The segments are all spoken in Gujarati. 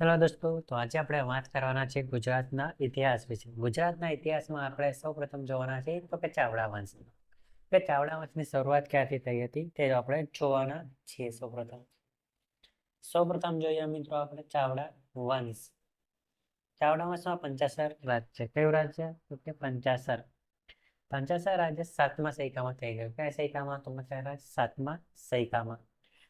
હેલો દોસ્તો, તો આજે આપણે વાત કરવાના છે ગુજરાતના ઇતિહાસ વિશે. ગુજરાતના ઇતિહાસમાં આપણે સૌપ્રથમ જોવાના છે તો કે ચાવડા વંશ કે ચાવડા વંશની શરૂઆત ક્યાંથી થઈ હતી તે આપણે જોવાના છીએ સૌપ્રથમ. સૌપ્રથમ જોઈએ મિત્રો આપણે ચાવડા વંશ. ચાવડા વંશમાં પંચાસર રાજ્ય કયું રાજ્ય તો કે પંચાસર. પંચાસર રાજ્ય સાતમા સૈકામાં થઈ ગયું. કયા સૈકામાં? તો મતલબ સાતમા સૈકામાં.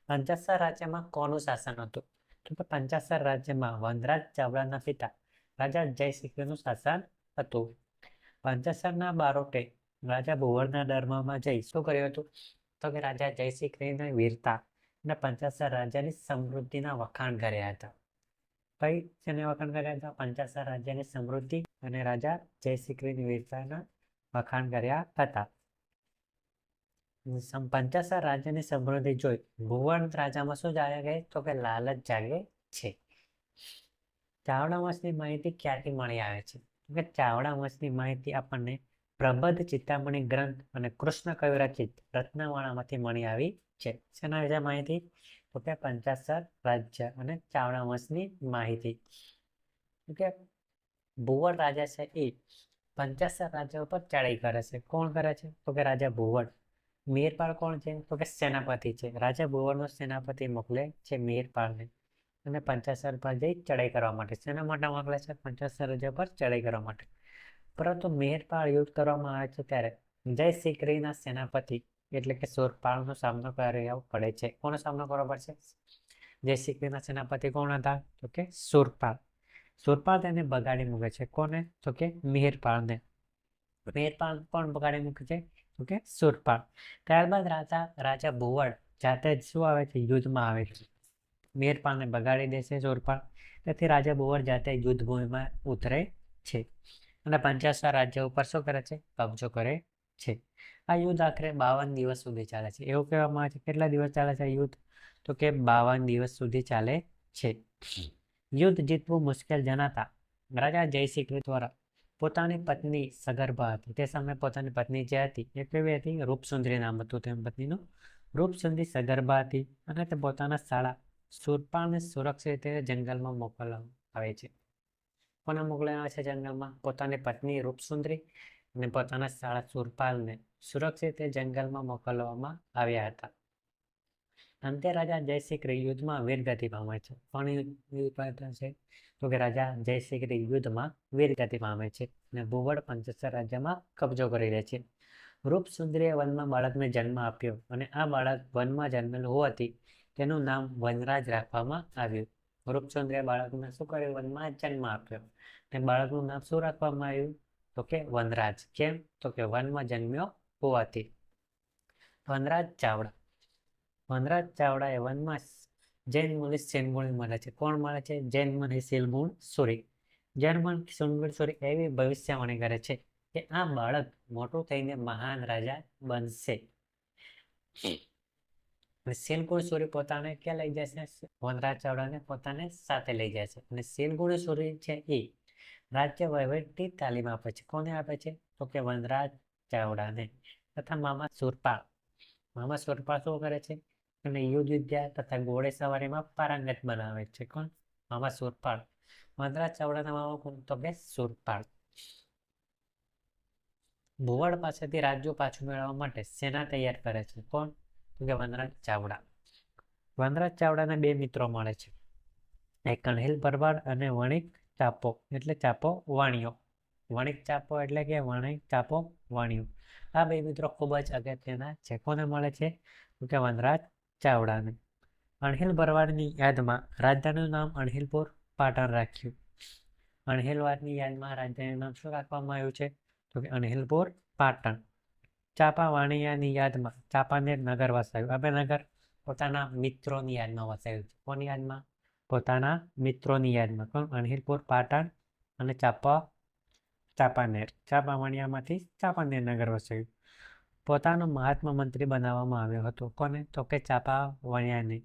પંચાસર રાજ્યમાં કોનું શાસન હતું? પંચાસર રાજ્યમાં વનરાજ ચાવડાના પિતા રાજા જયસિંહનું શાસન હતું પંચાસરના બારોટે રાજા ભુવરના ધર્મમાં જઈ શું કર્યું હતું? તો કે રાજા જયસિંહની વીરતા અને પંચાસર રાજાની સમૃદ્ધિના વખાણ કર્યા હતા. કઈ જેને વખાણ કર્યા હતા? પંચાસર રાજ્યની સમૃદ્ધિ અને રાજા જયસિંહની વીરતાના વખાણ કર્યા હતા. પંચાસર રાજ્યની સમૃદ્ધિ જોઈ ભુવન રાજામાં શું જાગે તો કે લાલચ જાગે છે. ચાવડા માહિતી ક્યાંથી મળી આવે છે? કે ચાવડા માહિતી આપણને પ્રબદ્ધ ચિંતામણી ગ્રંથ અને કૃષ્ણ કવિ રચિત રત્નમાળામાંથી મળી આવી છે. શેના વિશે માહિતી? તો કે પંચાસર રાજ્ય અને ચાવડા વંશની માહિતી. કે ભુવન રાજા છે એ પંચાસર રાજ્ય ઉપર ચડાઈ કરે છે. કોણ કરે છે? તો કે રાજા ભુવન. મેરપાળ કોણ છે? તો કે સેનાપતિ છે. રાજા ભુવનનો સેનાપતિ મોકલે છે મેરપાળને. અને પંચાસર પર જઈ ચડાઈ કરવા માટે. સેના માટે મોકલે છે? પંચાસર રજા પર ચડાઈ કરવા માટે. પરંતુ મેરપાળ યુદ્ધ કરવામાં આવે છે ત્યારે જય સિકરીના સેનાપતિ એટલે કે સુરપાળનો સામનો કરવો પડે છે. કોનો સામનો કરવો પડશે? જય સિકરીના સેનાપતિ કોણ હતા? તો કે સુરપાળ સુરપાળ તેને બગાડી મૂકે છે. કોને? તો કે મેરપાળને. મેરપાળ કોણ બગાડી મૂકે છે. તો કે સુરપાળ. ત્યારબાદ રાજા રાજા ભુવડ જાતે જ શું આવે છે? યુદ્ધમાં આવે છે. મેરપાળને બગાડી દેશે સુરપાળ. તેથી રાજા ભુવડ જાતે યુદ્ધભૂમિમાં ઉતરે છે. અને પંચાસા રાજ્ય ઉપર શું કરે છે? કબજો કરે છે. આ યુદ્ધ આખરે બાવન દિવસ સુધી ચાલે છે. એવું કહેવામાં આવે છે. કેટલા દિવસ ચાલે છે યુદ્ધ? તો કે બાવન દિવસ સુધી ચાલે છે. યુદ્ધ જીતવું મુશ્કેલ જણાતા રાજા જયસિંહ દ્વારા પોતાની પત્ની સગર્ભા હતી. તે સમયે પોતાની પત્ની જે હતી, એ કેવી હતી? રૂપસુંદરી નામ હતું તેમ પત્નીનું. રૂપસુંદરી સગર્ભા હતી અને તે પોતાના શાળા સુરપાળને સુરક્ષિત રીતે જંગલમાં મોકલવામાં આવે છે. કોને મોકલવામાં આવે છે જંગલમાં? પોતાની પત્ની રૂપસુંદરી અને પોતાના શાળા સુરપાલને સુરક્ષિત રીતે જંગલમાં મોકલવામાં આવ્યા હતા. અંતે રાજા જયસિંહ યુદ્ધમાં વીરગતિ પામે છે. કોણ છે. તો કે રાજા જયસિંહ યુદ્ધમાં વીરગતિ પામે છે અને ભૂવડ પંચસર રાજ્યમાં કબજો કરી લે છે. રૂપસુંદરીએ વનમાં બાળકને જન્મ આપ્યો અને આ બાળક વનમાં જન્મેલું હોવાથી તેનું નામ વનરાજ રાખવામાં આવ્યું. રૂપચંદ્રે બાળકને શું કર્યું? વનમાં જન્મ આપ્યો. અને બાળકનું નામ શું રાખવામાં આવ્યું? તો કે વનરાજ. કેમ? તો કે વનમાં જન્મ્યો હોવાથી. વનરાજ ચાવડા. વનરાજ ચાવડા એ વનમાં જૈન મુનિ શિલમુણી મળે છે. કોણ મળે છે? જૈન મુનિ શિલમુણ સુરી. મન શિલગુણ સુરી એવી ભવિષ્યવાણી કરે છે કે આ બાળક મોટું થઈને મહાન રાજા બનશે. અને શિલગુણ સૂરી પોતાને ક્યાં લઈ જશે વનરાજ ચાવડાને પોતાને સાથે લઈ છે. અને શિલગુણ સૂરી છે એ રાજ્ય વહીવટી તાલીમ આપે છે. કોને આપે છે? તો કે વનરાજ ચાવડાને તથા મામા સુરપાળ મામા સુરપાળ શું કરે છે? અને યુદ્ધ તથા ઘોડે પારંગત બનાવે છે. કોણ? મામા સુરપાળ. વનરાજ ચાવડાના મામા કોણ? તો કે સુરપાળ. ભુવડ પાસેથી રાજ્યો પાછું મેળવવા માટે સેના તૈયાર કરે છે. કોણ? તો કે વનરાજ ચાવડા. વનરાજ ચાવડાને બે મિત્રો મળે છે. એક કણહિલ ભરવાડ અને વણિક ચાપો, એટલે ચાપો વાણિયો. વણિક ચાપો એટલે કે વણિક ચાપો વાણિયો. આ બે મિત્રો ખૂબ જ અગત્યના છે. કોને મળે છે? તો કે વનરાજ ચાવડાને. અણહિલ ભરવાડની યાદમાં રાજધાનીનું નામ અણહિલપુર પાટણ રાખ્યું. અણહિલવાડની યાદમાં રાજધાનીનું નામ શું રાખવામાં આવ્યું છે? તો કે અણહિલપુર પાટણ. ચાપા વાણિયાની યાદમાં ચાપાનેર નગર વસાવ્યું. આ નગર પોતાના મિત્રોની યાદમાં વસાવ્યું છે. કોની યાદમાં? પોતાના મિત્રોની યાદમાં. કોણ? અણહિલપુર પાટણ અને ચાપા, ચાપાનેર. ચાપા વાણિયામાંથી ચાપાનેર નગર વસાવ્યું. પોતાનો મહાત્મા મંત્રી બનાવવામાં આવ્યો હતો. કોને? તો કે ચાપા વણિયાને.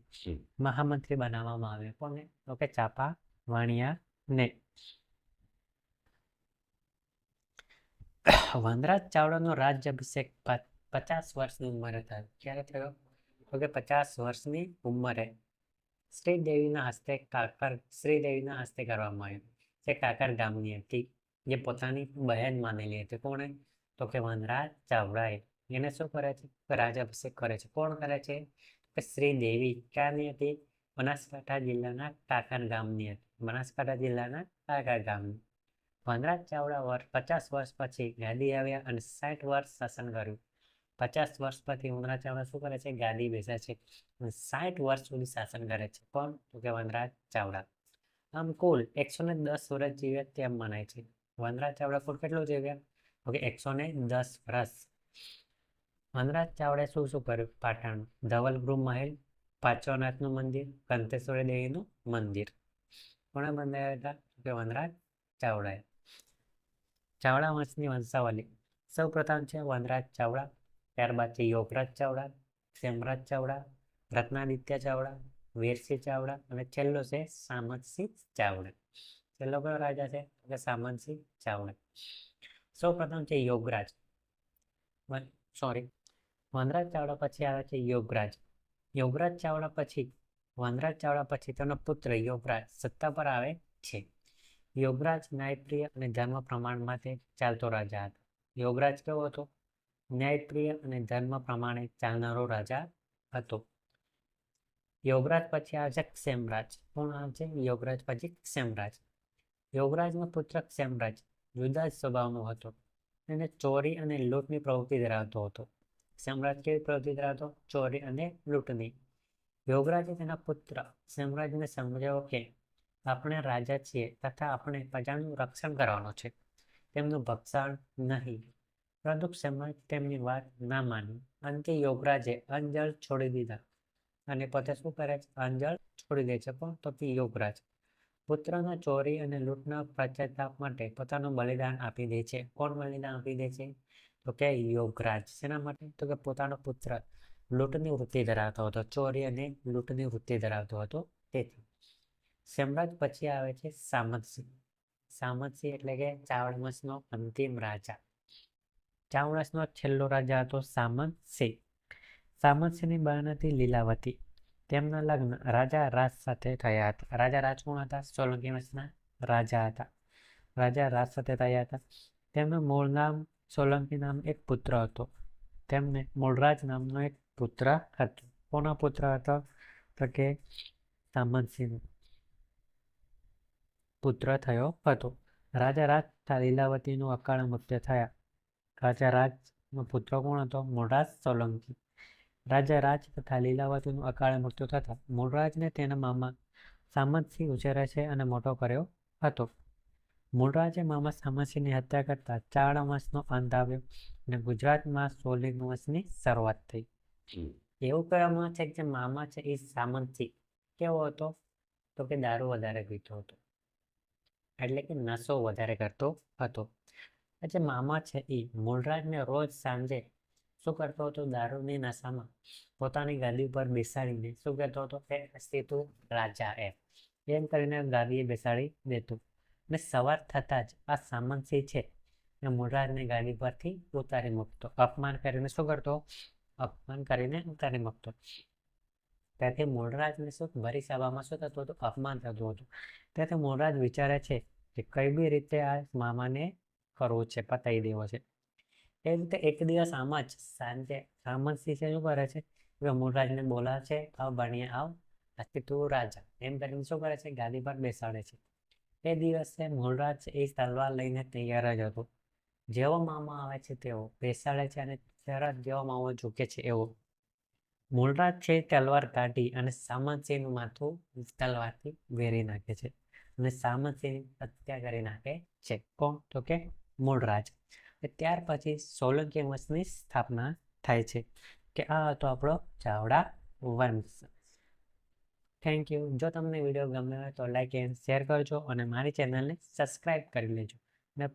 મહામંત્રી બનાવવામાં આવ્યો. કોને? તો કે ચાપા વણિયાને. વનરાજ ચાવડાનો રાજ્યાભિષેક પચાસ વર્ષની ઉંમરે થયો. ક્યારે થયો? તો કે પચાસ વર્ષની ઉંમરે. શ્રીદેવીના હસ્તે કાકર શ્રીદેવીના હસ્તે કરવામાં આવ્યું. જે કાકર ગામની હતી. જે પોતાની બહેન માનેલી હતી. કોણે? તો કે વનરાજ ચાવડાએ. એને શું કરે છે? રાજ્યાભિષેક કરે છે. કોણ કરે છે? શ્રીદેવી ક્યાંની હતી? બનાસકાંઠા જિલ્લાના કાકર ગામની હતી. બનાસકાંઠા જિલ્લાના કાકર ગામની. વનરાજ ચાવડા વર્ષ પચાસ વર્ષ પછી ગાદી આવ્યા અને સાઠ વર્ષ શાસન કર્યું. પચાસ વર્ષ પછી વનરાજ ચાવડા શું કરે છે? ગાદી બેસે છે સાઠ વર્ષ સુધી શાસન કરે છે. કોણ? તો કે વનરાજ ચાવડા. આમ કુલ એકસો ને દસ વર્ષ જીવ્યા તેમ મનાય છે. વનરાજ ચાવડા કુલ કેટલું જીવ્યા? ઓકે, એકસો ને દસ વર્ષ. વનરાજ ચાવડાએ શું શું કર્યું? પાટણ. ધવલગૃહ મહેલ, પાર્શ્વનાથનું મંદિર કંતેશ્વરી દેવીનું મંદિર. કોણે બંધાયા હતા? કે વનરાજ ચાવડાએ. ચાવડા વંશની વંશાવલી. સૌ છે વનરાજ ચાવડા, ત્યારબાદ છે યોગરાજ ચાવડા, સેમરાજ ચાવડા, રત્નાદિત્ય ચાવડા, વીરસિંહ ચાવડા અને છેલ્લો છે સામંતસિંહ ચાવડા. છેલ્લો કયો રાજા છે? સામંતસિંહ ચાવડા. સૌ પ્રથમ છે યોગરાજ. સોરી વનરાજ ચાવડા પછી આવે છે યોગરાજ. યોગરાજ ચાવડા પછી વનરાજ ચાવડા પછી તેનો પુત્ર યોગરાજ સત્તા પર આવે છે. યોગરાજ ન્યાયપ્રિય અને ધર્મ પ્રમાણ માટે ચાલતો રાજા હતો. યોગરાજ કેવો હતો? ન્યાયપ્રિય અને ધર્મ પ્રમાણે ચાલનારો રાજા હતો. યોગરાજ પછી આવે છે ક્ષેમરાજ. કોણ આવે છે? યોગરાજ પછી ક્ષેમરાજ. યોગરાજનો પુત્ર ક્ષેમરાજ જુદા જ સ્વભાવનો હતો. એને ચોરી અને લૂંટની પ્રવૃત્તિ ધરાવતો હતો. કેવી પ્રવૃત્તિ ધરાવતો ચોરી અને લૂંટની યોગરાજે તેના પુત્ર ક્ષેમરાજને સમજાવ્યો કે આપણે રાજા છીએ તથા આપણે પ્રજાનું રક્ષણ કરવાનું છે. તેમનું ભક્ષણ નહીં. પરંતુ ક્ષેમરાજ તેમની વાત ના માની. અંતે યોગરાજે અંજળ છોડી દીધા. અને પોતે શું કરે છે? અંજળ છોડી દે છે. પણ તો કે યોગરાજ. પુત્રના ચોરી અને લૂંટના પશ્ચાતાપ માટે પોતાનું બલિદાન આપી દે છે. કોણ બલિદાન આપી દે છે? તો કે યોગરાજ શેના માટે? તો કે પોતાનો પુત્ર લૂંટની વૃત્તિ ધરાવતો હતો, ચોરી અને લૂંટની વૃત્તિ ધરાવતો હતો તેથી. સમ્રાટ પછી આવે છે સામંતસિંહ. સામતસિંહ એટલે કે ચાવડમસનો અંતિમ રાજા. ચાવડસનો છેલ્લો રાજા હતો સામંતસિંહ. સામંતસિંહની બહેન હતી લીલાવતી. તેમના લગ્ન રાજા રાજ સાથે થયા હતા. રાજા રાજ કોણ હતા, સોલંકી વંશના રાજા હતા. રાજા રાજ સાથે થયા હતા. તેમનું મૂળ નામ સોલંકી નામ એક પુત્ર હતો. તેમને મૂળરાજ નામનો એક પુત્ર હતો. કોના પુત્ર હતો? તો કે સામંતસિંહ પુત્ર થયો હતો. રાજા રાજ લીલાવતીનું અકાળ મૃત્યુ થયા. રાજા રાજનો પુત્ર કોણ હતો? મૂળરાજ સોલંકી. રાજા રાજ તથા લીલાવતીનું અકાળે મૃત્યુ થતાં મૂળરાજને તેના મામા સામંતસિંહ ઉછેરે છે અને મોટો કર્યો હતો. મૂળરાજે મામા સામંતસિંહની હત્યા કરતા ચાર અમાસનો અંત આવ્યો અને ગુજરાતમાં સોલિંગ વંશની શરૂઆત થઈ. એવું કહેવામાં છે કે જે મામા છે એ સામંતસિંહ કેવો હતો? તો કે દારૂ વધારે પીતો હતો. એટલે કે નશો વધારે કરતો હતો. જે મામા છે એ મૂળરાજને રોજ સાંજે શું કરતો હતો? દારૂની નશામાં પોતાની ગાદી ઉપર બેસાડીને શું કહેતો હતો? કે હસ્તી રાજા એમ. એમ કરીને ગાદીએ બેસાડી દેતું. અને સવાર થતાં જ આ સામંતસિંહ છે એ મૂળરાજને ગાડી પરથી ઉતારી મૂકતો. અપમાન કરીને શું કરતો? અપમાન કરીને ઉતારી મૂકતો. ત્યાંથી મૂળરાજને શું? ભરી સભામાં શું થતું હતું? અપમાન થતું હતું. ત્યાંથી મૂળરાજ વિચારે છે કે કઈ બી રીતે આ મામાને કરવું છે પતાવી દેવો છે. એ રીતે એક દિવસ આમ જ સાંજે સામંતસિંહ છે, શું કરે છે? કે મૂળરાજને બોલાવે છે, આવ ભણીએ આવ. આજથી તું રાજા એમ કરીને શું કરે છે? ગાદી પર બેસાડે છે. એ દિવસે મૂળરાજ એ તલવાર લઈને તૈયાર જ હતો. જેવો મામા આવે છે તેવો, બેસાડે છે અને તરત જેવો મામો ઝૂકે છે એવો. મૂળરાજ છે તલવાર કાઢી અને સામંતસિંહનું માથું તલવારથી વેરી નાખે છે અને સામંતસિંહની હત્યા કરી નાખે છે. કોણ? તો કે મૂળરાજ ત્યાર પછી સોલંકી વંશની સ્થાપના થાય છે કે આ હતો આપણો ચાવડા વંશ. થેન્ક યુ જો તમને વીડિયો ગમ્યો હોય તો લાઈક એન્ડ શેર કરજો અને મારી ચેનલને સબસ્ક્રાઈબ કરી લેજો. અને